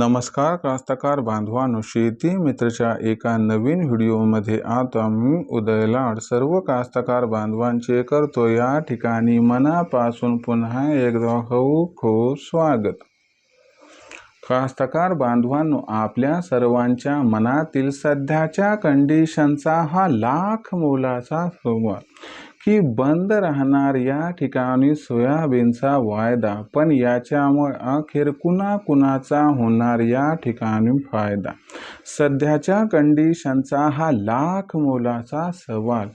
नमस्कार कास्तकार बांधवांनो शेती मित्रच्या एका नवीन व्हिडिओमध्ये आता मी उदयलाड सर्व कास्तकार बांधवांचे करतो या ठिकाणी मनापासून पुन्हा एकदा खूप खूप स्वागत. कास्तकार बांधवांनो आपल्या सर्वांच्या मनातील सध्याच्या कंडिशनचा हा लाख मोलाचा संवाद की बंद राहणार या ठिकाणी सोयाबीनचा वायदा पण याच्यामुळे अखेर कुणा कुणाचा होणार या ठिकाणी फायदा? सध्याच्या कंडिशनचा हा लाख मोलाचा सवाल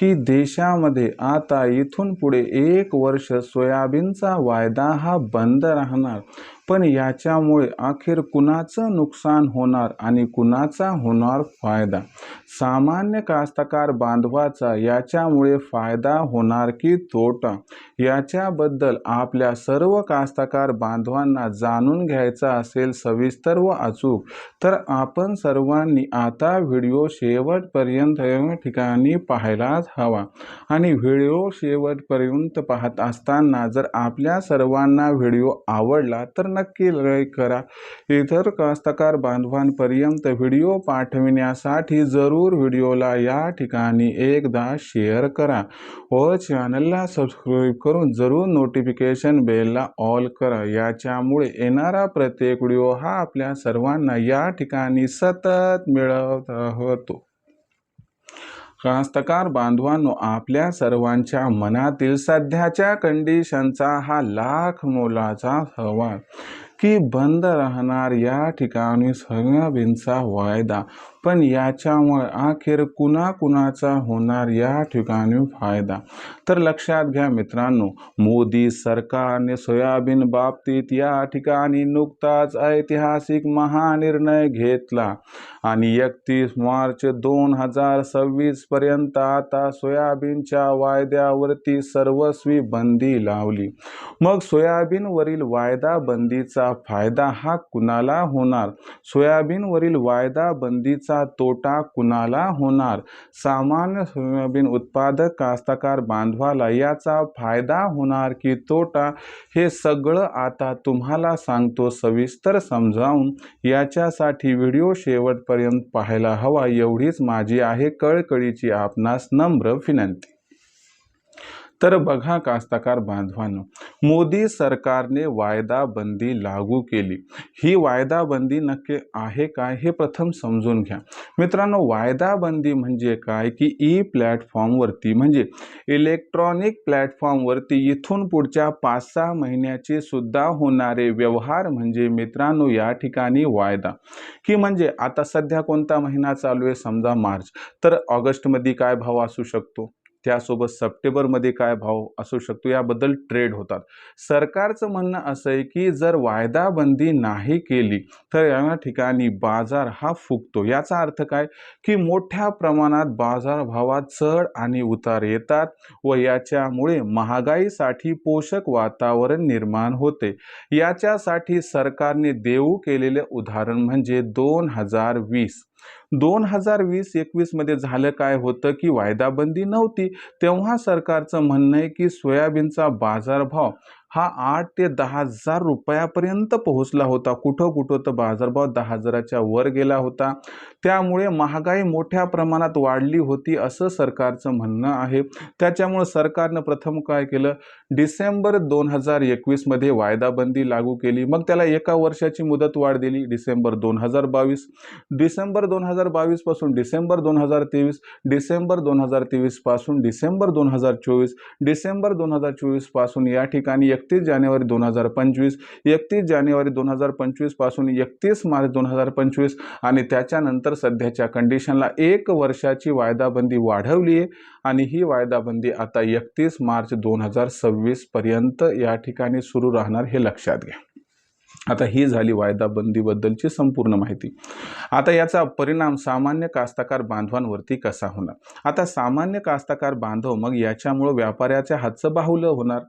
की देशामध्ये आता इथून पुढे एक वर्ष सोयाबीनचा वायदा हा बंद राहणार पण याच्यामुळे अखेर कुणाचं नुकसान होणार आणि कुणाचा होणार फायदा? सामान्य कास्तकार बांधवाचा याच्यामुळे फायदा होणार की तोटा? याच्याबद्दल आपल्या सर्व कास्तकार बांधवांना जाणून घ्यायचा असेल सविस्तर व अचूक तर आपण सर्वांनी आता व्हिडिओ शेवटपर्यंत ठिकाणी पाहायलाच हवा. आणि व्हिडिओ शेवटपर्यंत पाहत असताना जर आपल्या सर्वांना व्हिडिओ आवडला तर नक्की लाईक करा. इतर कास्तकार बांधवांपर्यंत व्हिडिओ पाठविण्यासाठी जरूर व्हिडिओला या ठिकाणी एकदा शेअर करा. व चॅनलला सबस्क्राईब करून जरूर नोटिफिकेशन बेलला ऑल करा. याच्यामुळे येणारा प्रत्येक व्हिडिओ हा आपल्या सर्वांना या ठिकाणी सतत मिळत होतो कास्तकार बांधवांनो आपल्या सर्वांच्या मनातील सध्याच्या कंडिशनचा हा लाख मोलाचा सवाल की बंद राहणार या ठिकाणी सोयाबीनचा वायदा. पण याच्यामुळे अखेर कुणाकुणाचा होणार या ठिकाणी फायदा? तर लक्षात घ्या मित्रांनो मोदी सरकारने सोयाबीन बाबतीत या ठिकाणी नुकताच ऐतिहासिक महानिर्णय घेतला आणि एकतीस मार्च दोन हजार सव्वीस पर्यंत आता सोयाबीनच्या वायद्यावरती सर्वस्वी बंदी लावली. मग सोयाबीनवरील वायदा बंदीचा फायदा हा कुणाला होणार? सोयाबीनवरील वायदा बंदीचा तोटा कुणाला होणार? सामान्य सोयाबीन उत्पादक कास्तकार बांधवाला याचा फायदा होणार की तोटा? हे सगळं आता तुम्हाला सांगतो सविस्तर समजावून. याच्यासाठी व्हिडिओ शेवटपर्यंत पाहायला हवा एवढीच माझी आहे कळकळीची आपणास नम्र विनंती. तर बघा कास्तकार बांधवांनो मोदी सरकारने वायदा बंदी लागू केली. ही वायदा बंदी नक्की आहे काय हे प्रथम समजून घ्या. मित्रांनो वायदा बंदी म्हणजे काय? की ई प्लॅटफॉर्मवरती म्हणजे इलेक्ट्रॉनिक प्लॅटफॉर्मवरती इथून पुढच्या पाच सहा महिन्याचे सुद्धा होणारे व्यवहार म्हणजे मित्रांनो या ठिकाणी वायदा. की म्हणजे आता सध्या कोणता महिना चालू आहे? समजा मार्च. तर ऑगस्टमध्ये काय भाव असू शकतो? त्यासोबत सप्टेंबरमध्ये काय भाव असू शकतो याबद्दल ट्रेड होतात. सरकारचं म्हणणं असं आहे की जर वायदाबंदी नाही केली तर या ठिकाणी बाजार हा फुगतो. याचा अर्थ काय? की मोठ्या प्रमाणात बाजारभावात चढ आणि उतार येतात व याच्यामुळे महागाईसाठी पोषक वातावरण निर्माण होते. याच्यासाठी सरकारने देऊ केलेले उदाहरण म्हणजे दोन हजार वीस. दोन हजार वीस एकवीसमध्ये झालं काय होतं की वायदाबंदी नव्हती तेव्हा सरकारचं म्हणणं आहे की सोयाबीनचा बाजारभाव हा आठ ते दहा हजार रुपयापर्यंत पोहोचला होता. कुठं कुठं तर बाजारभाव दहा हजाराच्या वर गेला होता. त्यामुळे महागाई मोठ्या प्रमाणात वाढली होती असं सरकारचं म्हणणं आहे. त्याच्यामुळं सरकारनं प्रथम काय केलं? डिसेंबर दोन हजार एकवीसमध्ये वायदाबंदी लागू केली. मग त्याला एका वर्षाची मुदत वाढ दिली डिसेंबर दोन हजार बावीस. डिसेंबर दोन हजार बावीसपासून डिसेंबर दोन हजार तेवीस डिसेंबर दोन हजार तेवीसपासून डिसेंबर दोन हजार चोवीस डिसेंबर दोन हजार चोवीसपासून या ठिकाणी एकतीस जानेवारी दोन हजार पंचवीस एकतीस जानेवारी दोन हजार पंचवीसपासून एकतीस मार्च दोन हजार पंचवीस आणि त्याच्यानंतर सध्याच्या कंडिशनला एक वर्षाची वायदाबंदी वाढवली आहे आणि ही वायदाबंदी आता एकतीस मार्च दोन हजार सव्वीसपर्यंत या ठिकाणी सुरू राहणार हे लक्षात घ्या. आता ही झाली वायदाबंदीबद्दलची संपूर्ण माहिती. आता याचा परिणाम सामान्य कास्तकार बांधवांवरती कसा होणार? आता सामान्य कास्तकार बांधव मग याच्यामुळं व्यापाऱ्याच्या हातचं बाहुलं होणार?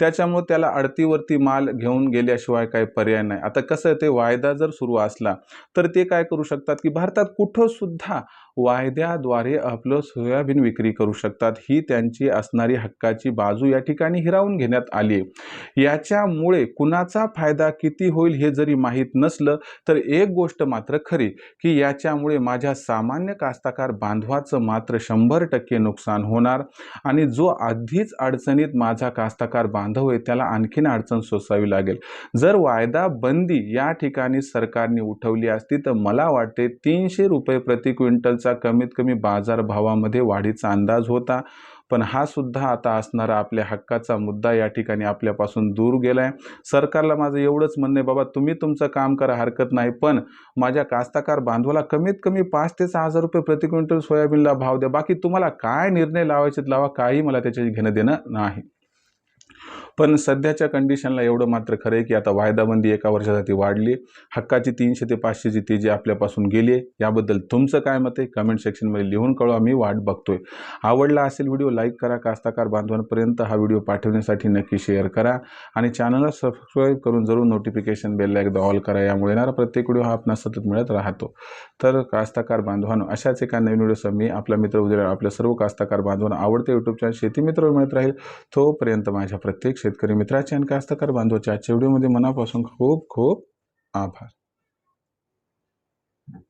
त्याच्यामुळं त्याला अडतीवरती माल घेऊन गेल्याशिवाय काही पर्याय नाही. आता कसं ते वायदा जर सुरू असला तर ते काय करू शकतात की भारतात कुठं सुद्धा वायद्याद्वारे आपलं सोयाबीन विक्री करू शकतात. ही त्यांची असणारी हक्काची बाजू या ठिकाणी हिरावून घेण्यात आली आहे याच्यामुळे कुणाचा फायदा किती होईल हे जरी माहीत नसलं तर एक गोष्ट मात्र खरी की याच्यामुळे माझ्या सामान्य कास्तकार बांधवाचं मात्र शंभर टक्के नुकसान होणार आणि जो आधीच अडचणीत माझा कास्तकार बांधव आहे त्याला आणखीन अडचण सोसावी लागेल. जर वायदा बंदी या ठिकाणी सरकारने उठवली असती तर मला वाटते तीनशे रुपये प्रति क्विंटल क्विंटलचा कमीत कमी बाजारभावामध्ये वाढीचा अंदाज होता. पण हा सुद्धा आता असणारा आपल्या हक्काचा मुद्दा या ठिकाणी आपल्यापासून दूर गेला आहे सरकारला माझं एवढंच म्हणणं आहे बाबा तुम्ही तुमचं काम करा हरकत नाही. पण माझ्या कास्तकार बांधवाला कमीत कमी पाच ते सहा हजार रुपये प्रति क्विंटल सोयाबीनला भाव द्या. बाकी तुम्हाला काय निर्णय लावायचे लावा काही मला त्याच्याशी घेणं देणं नाही. पण सध्याच्या कंडिशनला एवढं मात्र खरं आहे की आता वायदाबंदी एका वर्षासाठी वाढली. हक्काची तीनशे ते पाचशेची तेजी आपल्यापासून गेली आहे याबद्दल तुमचं काय मत आहे? कमेंट सेक्शनमध्ये लिहून कळवा मी वाट बघतोय. आवडला असेल व्हिडिओ लाईक करा. कास्ताकार बांधवांपर्यंत हा व्हिडिओ पाठवण्यासाठी नक्की शेअर करा. आणि चॅनलला सबस्क्राईब करून जरूर नोटिफिकेशन बेलला एकदा ऑल करा. यामुळे येणारा प्रत्येक व्हिडिओ हा आपणास सतत मिळत राहतो. तर कास्ताकार बांधवांनो अशाच एका नवीन व्हिडिओसह मी आपला मित्र उद्या आपल्या सर्व कास्ताकार बांधवांना आवडते यूट्यूब चॅनल शेती मित्र मिळत राहील तोपर्यंत माझ्या प्रत्येक शेतकरी मित्राचे आणि कास्तकार बांधवाच्या आजच्या व्हिडिओमध्ये मनापासून खूप खूप आभार.